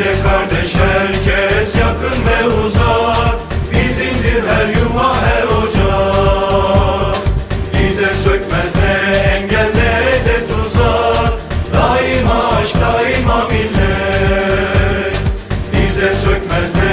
Bize kardeş herkes yakın ve uzak. Bizimdir her yuma her ocak. Bize sökmez ne engel ne de tuzak. Daima aşk daima millet. Bize sökmez ne